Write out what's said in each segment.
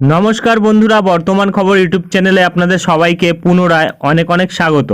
নমস্কার বন্ধুরা, বর্তমান খবর ইউটিউব চ্যানেলে আপনাদের সবাইকে পুনরায় অনেক অনেক স্বাগত।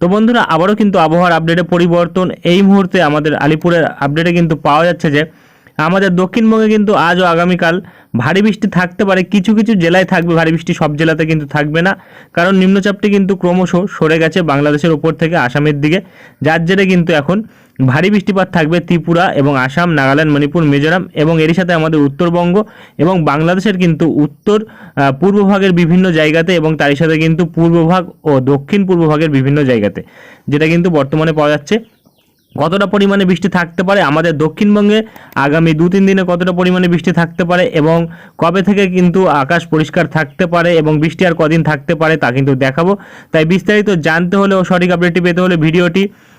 তো বন্ধুরা, আবারও কিন্তু আবহাওয়ার আপডেটে পরিবর্তন। এই মুহূর্তে আমাদের আলিপুরের আপডেটে কিন্তু পাওয়া যাচ্ছে যে, আমাদের দক্ষিণবঙ্গে কিন্তু আজ ও আগামীকাল ভারী বৃষ্টি থাকতে পারে। কিছু কিছু জেলায় থাকবে, ভারী বৃষ্টি সব জেলাতে কিন্তু থাকবে না। কারণ নিম্নচাপটি কিন্তু ক্রমশ সরে গেছে বাংলাদেশের ওপর থেকে আসামের দিকে। যার জেরে কিন্তু এখন ভারী বৃষ্টিপাত থাকবে ত্রিপুরা এবং আসাম, নাগাল্যান্ড, মণিপুর, মিজোরাম এবং এরই সাথে আমাদের উত্তরবঙ্গ এবং বাংলাদেশের কিন্তু উত্তর পূর্বভাগের বিভিন্ন জায়গাতে এবং তারই সাথে কিন্তু পূর্বভাগ ও দক্ষিণ পূর্বভাগের বিভিন্ন জায়গাতে, যেটা কিন্তু বর্তমানে পাওয়া যাচ্ছে। কতটা পরিমাণে বৃষ্টি থাকতে পারে? আমাদের দক্ষিণবঙ্গে আগামী দু তিন দিনে কতটা পরিমাণে বৃষ্টি থাকতে পারে এবং কবে থেকে কিন্তু আকাশ পরিষ্কার থাকতে পারে এবং বৃষ্টি আর কদিন থাকতে পারে তা কিন্তু দেখাবো। তাই বিস্তারিত জানতে হলে ও সঠিক আপডেটটি পেতে হলে ভিডিওটি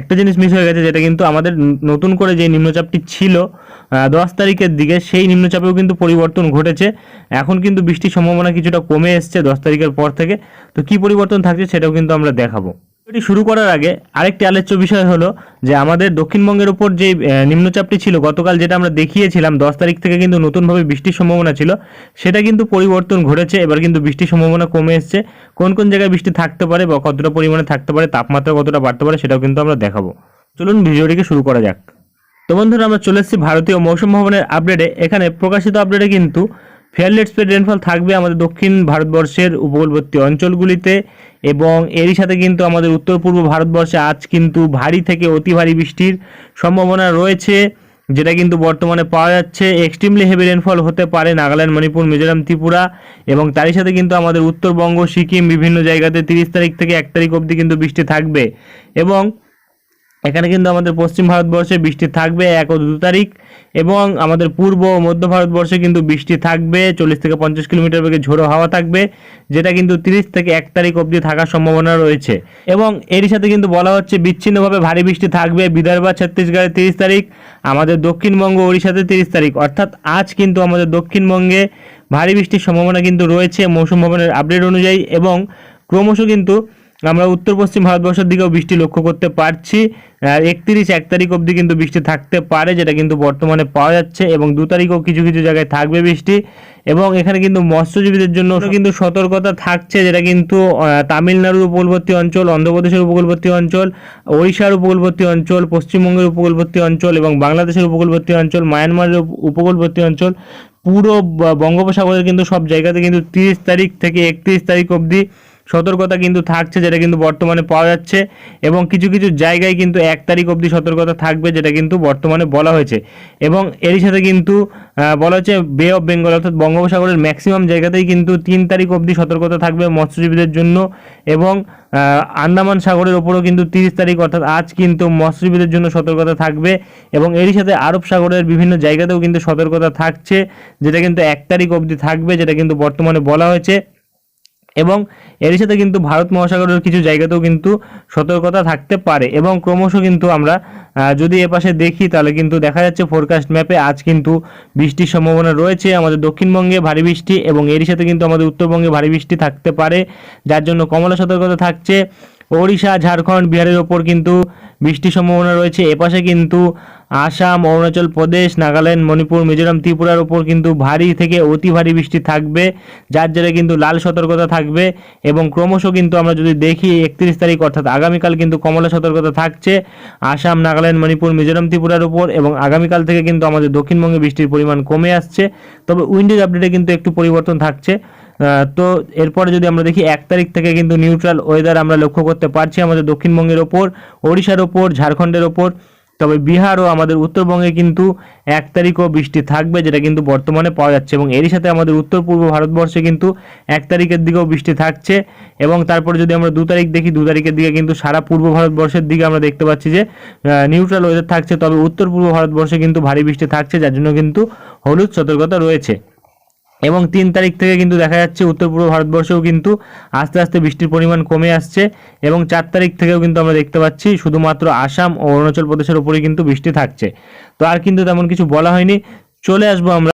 একটা জিনিস মিস হয়ে গেছে যেটা কিন্তু আমাদের নতুন করে যে নিম্নচাপটি ছিল দশ তারিখের দিকে সেই নিম্নচাপেও কিন্তু পরিবর্তন ঘটেছে। এখন কিন্তু বৃষ্টির সম্ভাবনা কিছুটা কমে এসছে দশ তারিখের পর থেকে। তো কি পরিবর্তন থাকছে সেটাও কিন্তু আমরা দেখাবো। এটি শুরু করার আগে আরেকটি আলোচ্য বিষয় হলো যে আমাদের দক্ষিণবঙ্গের উপর যে নিম্নচাপটি ছিল, গতকাল যেটা আমরা দেখিয়েছিলাম, দশ তারিখ থেকে কিন্তু নতুনভাবে বৃষ্টির সম্ভাবনা ছিল, সেটা কিন্তু পরিবর্তন ঘটেছে, এবার কিন্তু বৃষ্টির সম্ভাবনা কমে এসছে। কোন কোন জায়গায় বৃষ্টি থাকতে পারে বা কতটা পরিমাণে থাকতে পারে, তাপমাত্রা কতটা বাড়তে পারে সেটাও কিন্তু আমরা দেখাবো। চলুন ভিডিওটিকে শুরু করা যাক। তো বন্ধুরা, আমরা চলে এসেছি ভারতীয় মৌসুম ভবনের আপডেটে। এখানে প্রকাশিত আপডেটে কিন্তু ফেয়ারলি স্প্রেড রেনফল থাকবে আমাদের দক্ষিণ ভারতবর্ষের উপকূলবর্তী অঞ্চলগুলিতে এবং এরই সাথে কিন্তু আমাদের উত্তর পূর্ব ভারতবর্ষে আজ কিন্তু ভারী থেকে অতি ভারী বৃষ্টির সম্ভাবনা রয়েছে, যেটা কিন্তু বর্তমানে পাওয়া যাচ্ছে। এক্সট্রিমলি হেভি রেনফল হতে পারে নাগাল্যান্ড, মণিপুর, মিজোরাম, ত্রিপুরা এবং তারই সাথে কিন্তু আমাদের উত্তরবঙ্গ, সিকিম, বিভিন্ন জায়গাতে তিরিশ তারিখ থেকে এক তারিখ অবধি কিন্তু বৃষ্টি থাকবে এবং এখানে কিন্তু আমাদের পশ্চিম ভারতবর্ষে বৃষ্টি থাকবে এক ও দু তারিখ এবং আমাদের পূর্ব ও মধ্য ভারতবর্ষে কিন্তু বৃষ্টি থাকবে, চল্লিশ থেকে পঞ্চাশ কিলোমিটার বেগে ঝোড়ো হাওয়া থাকবে, যেটা কিন্তু তিরিশ থেকে এক তারিখ অবধি থাকার সম্ভাবনা রয়েছে। এবং এরই সাথে কিন্তু বলা হচ্ছে বিচ্ছিন্নভাবে ভারী বৃষ্টি থাকবে বিদর্ভ, ছত্তিশগড়ে তিরিশ তারিখ, আমাদের দক্ষিণবঙ্গ, ওড়িশাতে তিরিশ তারিখ। অর্থাৎ আজ কিন্তু আমাদের দক্ষিণবঙ্গে ভারী বৃষ্টির সম্ভাবনা কিন্তু রয়েছে মৌসুম ভবনের আপডেট অনুযায়ী এবং ক্রমশ কিন্তু আমরা উত্তর পশ্চিম ভারতবর্ষের দিকেও বৃষ্টি লক্ষ্য করতে পারছি। একত্রিশ এক তারিখ অবধি কিন্তু বৃষ্টি থাকতে পারে যেটা কিন্তু বর্তমানে পাওয়া যাচ্ছে এবং দু তারিখও কিছু কিছু জায়গায় থাকবে বৃষ্টি। এবং এখানে কিন্তু মৎস্যজীবীদের জন্য কিন্তু সতর্কতা থাকছে যেটা কিন্তু তামিলনাড়ুর উপকূলবর্তী অঞ্চল অন্ধ্রপ্রদেশের উপকূলবর্তী অঞ্চল ওড়িশার উপকূলবর্তী অঞ্চল পশ্চিমবঙ্গের উপকূলবর্তী অঞ্চল এবং বাংলাদেশের উপকূলবর্তী অঞ্চল মায়ানমারের উপকূলবর্তী অঞ্চল পুরো বঙ্গোপসাগরের কিন্তু সব জায়গাতে কিন্তু তিরিশ তারিখ থেকে একত্রিশ তারিখ অবধি সতর্কতা কিন্তু থাকছে, যেটা কিন্তু বর্তমানে পাওয়া যাচ্ছে এবং কিছু কিছু জায়গায় কিন্তু এক তারিখ অবধি সতর্কতা থাকবে, যেটা কিন্তু বর্তমানে বলা হয়েছে। এবং এরই সাথে কিন্তু বলা হচ্ছে বে অফ বেঙ্গল অর্থাৎ বঙ্গোপসাগরের ম্যাক্সিমাম জায়গাতেই কিন্তু তিন তারিখ অবধি সতর্কতা থাকবে মৎস্যজীবীদের জন্য এবং আন্দামান সাগরের ওপরও কিন্তু তিরিশ তারিখ অর্থাৎ আজ কিন্তু মৎস্যজীবীদের জন্য সতর্কতা থাকবে এবং এরই সাথে আরব সাগরের বিভিন্ন জায়গাতেও কিন্তু সতর্কতা থাকছে, যেটা কিন্তু এক তারিখ অবধি থাকবে, যেটা কিন্তু বর্তমানে বলা হয়েছে। এবং এর সাথে কিন্তু ভারত মহাসাগরের কিছু জায়গাতেও কিন্তু সতর্কতা থাকতে পারে এবং ক্রমশ কিন্তু আমরা যদি এপাশে দেখি তাহলে কিন্তু দেখা যাচ্ছে ফোরকাস্ট ম্যাপে আজ কিন্তু বৃষ্টির সম্ভাবনা রয়েছে, আমাদের দক্ষিণবঙ্গে ভারী বৃষ্টি এবং এর সাথে কিন্তু আমাদের উত্তরবঙ্গে ভারী বৃষ্টি থাকতে পারে, যার জন্য কমলা সতর্কতা থাকছে। ওড়িশা, ঝাড়খণ্ড, বিহারের ওপর কিন্তু বৃষ্টির সম্ভাবনা রয়েছে। এপাশে কিন্তু আসাম, অরুণাচল প্রদেশ, নাগাল্যান্ড, মণিপুর, মিজোরাম, ত্রিপুরার ওপর কিন্তু ভারী থেকে অতি ভারী বৃষ্টি থাকবে। যার জেরে কিন্তু লাল সতর্কতা থাকবে এবং ক্রমশ কিন্তু আমরা যদি দেখি একত্রিশ তারিখ অর্থাৎ আগামীকাল কিন্তু কমলা সতর্কতা থাকছে। আসাম, নাগাল্যান্ড, মণিপুর, মিজোরাম, ত্রিপুরার উপর এবং আগামীকাল থেকে কিন্তু আমাদের দক্ষিণবঙ্গে বৃষ্টির পরিমাণ কমে আসছে। তবে উইন্ডেজ আপডেটে কিন্তু একটু পরিবর্তন থাকছে। তো এরপরে যদি আমরা দেখি এক তারিখ থেকে কিন্তু নিউট্রাল ওয়েদার আমরা লক্ষ্য করতে পারছি আমাদের দক্ষিণবঙ্গের ওপর, ওড়িশার ওপর, ঝাড়খণ্ডের ওপর। তবে বিহার ও আমাদের উত্তরবঙ্গে কিন্তু এক তারিখও বৃষ্টি থাকবে, যেটা কিন্তু বর্তমানে পাওয়া যাচ্ছে। এবং এরই সাথে আমাদের উত্তর পূর্ব ভারতবর্ষে কিন্তু এক তারিখের দিকেও বৃষ্টি থাকছে। এবং তারপরে যদি আমরা দু তারিখ দেখি, দু তারিখের দিকে কিন্তু সারা পূর্ব ভারতবর্ষের দিকে আমরা দেখতে পাচ্ছি যে নিউট্রাল ওয়েদার থাকছে। তবে উত্তর পূর্ব ভারতবর্ষে কিন্তু ভারী বৃষ্টি থাকছে, যার জন্য কিন্তু হলুদ সতর্কতা রয়েছে। এবং তিন তারিখ থেকে কিন্তু দেখা যাচ্ছে উত্তর পূর্ব ভারতবর্ষেও কিন্তু আস্তে আস্তে বৃষ্টির পরিমাণ কমে আসছে এবং চার তারিখ থেকেও কিন্তু আমরা দেখতে পাচ্ছি শুধুমাত্র আসাম ও অরুণাচল প্রদেশের উপরেই কিন্তু বৃষ্টি থাকছে। তো আর কিন্তু তেমন কিছু বলা হয়নি। চলে আসব আমরা